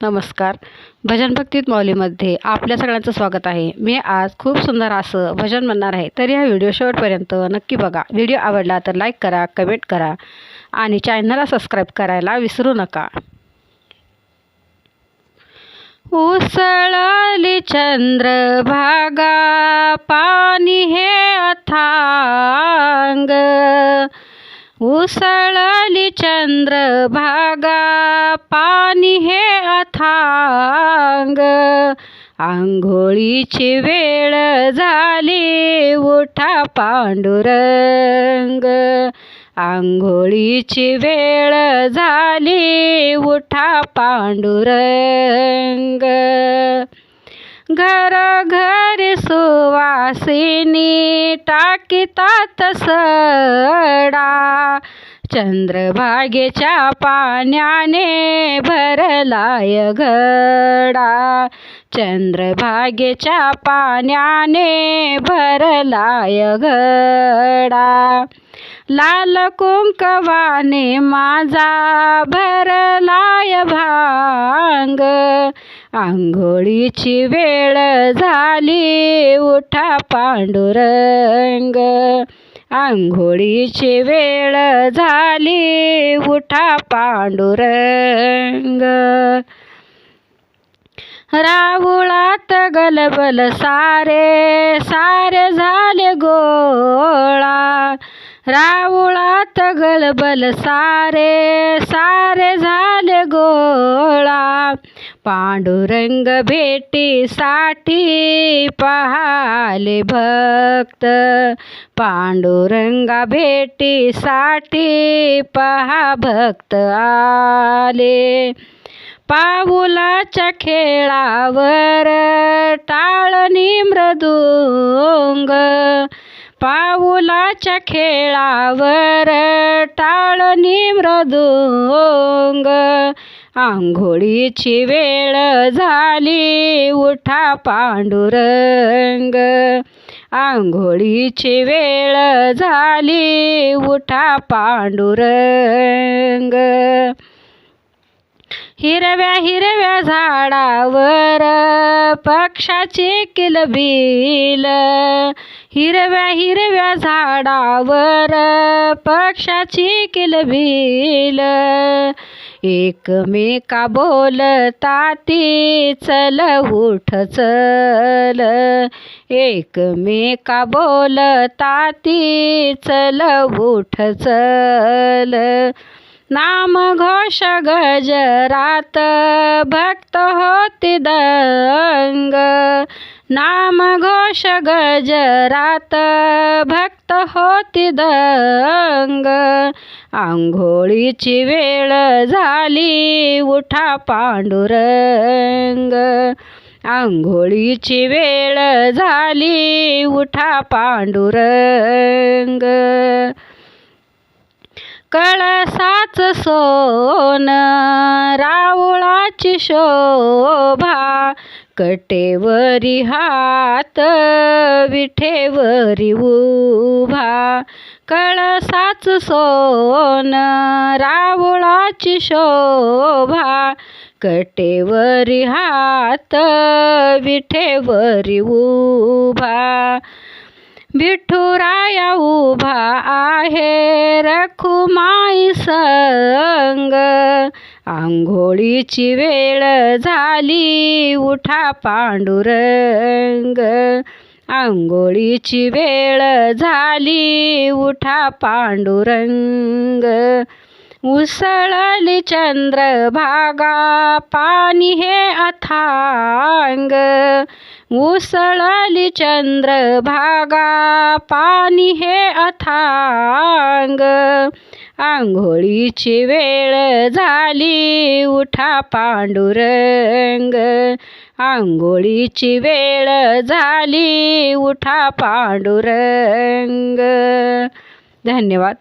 नमस्कार. भजन भक्तीत माऊलीमध्ये आपल्या सगळ्यांचं स्वागत आहे. मी आज खूप सुंदर असं भजन म्हणणार आहे तर हा व्हिडिओ शेवटपर्यंत नक्की बघा. व्हिडिओ आवडला तर लाईक करा कमेंट करा आणि चॅनलला सबस्क्राईब करायला विसरू नका. उसळली चंद्रभागा पाणी हे अथांग. उसळली चंद्रभागा पाणी हे थांग आंघोळीची वेळ झाली उठा पांडुरंग. आंघोळीची वेळ झाली उठा पांडुरंग. घर घर सुवासिनी टाकीतात सडा. चंद्रभागेच्या पाण्याने भरलाय घडा चंद्रभागेच्या पाण्याने भरलाय घडा लाल कुंकवाने माझा भरलाय भांग. आंघोळीची वेळ झाली उठा पांडुरंग. आंघोळीची वेळ झाली. उठा पांडुरंग. राहुळात गलबल सारे सारे झाले गो. राहुळात गलबल सारे सारे झाले गोळा. पांडुरंग भेटीसाठी पहाले भक्त. पांडुरंगा भेटीसाठी पहा भक्त आले. पाऊलाच्या खेळावर टाळणी मृदुंग. पाऊलाच्या खेळावर टाळणी मृदुंग. आंघोळीची वेळ झाली उठा पांडुरंग. आंघोळीची वेळ झाली उठा पांडुरंग. हिरव्या हिरव्या झाडावर पक्षाचे किलबिल. हिरव्या हिरव्या झाडावर पक्षाची किलबिल. एकमेका बोलताती चल उठ चल. एकमेका बोलताती चल उठ चल. नाम घोष गजरात भक्त होती दंग. नाम घोष गजरात भक्त होती दंग. आंघोळीची वेळ झाली उठा पांडुरंग. आंघोळीची वेळ झाली उठा पांडुरंग. कळसाच सोन रावळाची शोभा कटेवरी हात विठेवरी उभा. कळसाच सोन रावळाची शोभा कटेवरी हात विठेवरी उभा. विठुराया उभा आहे रखुमाई संग. आंघोळीची वेळ झाली उठा पांडुरंग. आंघोळीची वेळ झाली उठा पांडुरंग. उसळली चंद्रभागा पाणी हे अथांग. उसळली चंद्रभागा पाणी हे अथांग. आंघोळीची वेळ झाली उठा पांडुरंग. आंघोळीची वेळ झाली उठा पांडुरंग. धन्यवाद.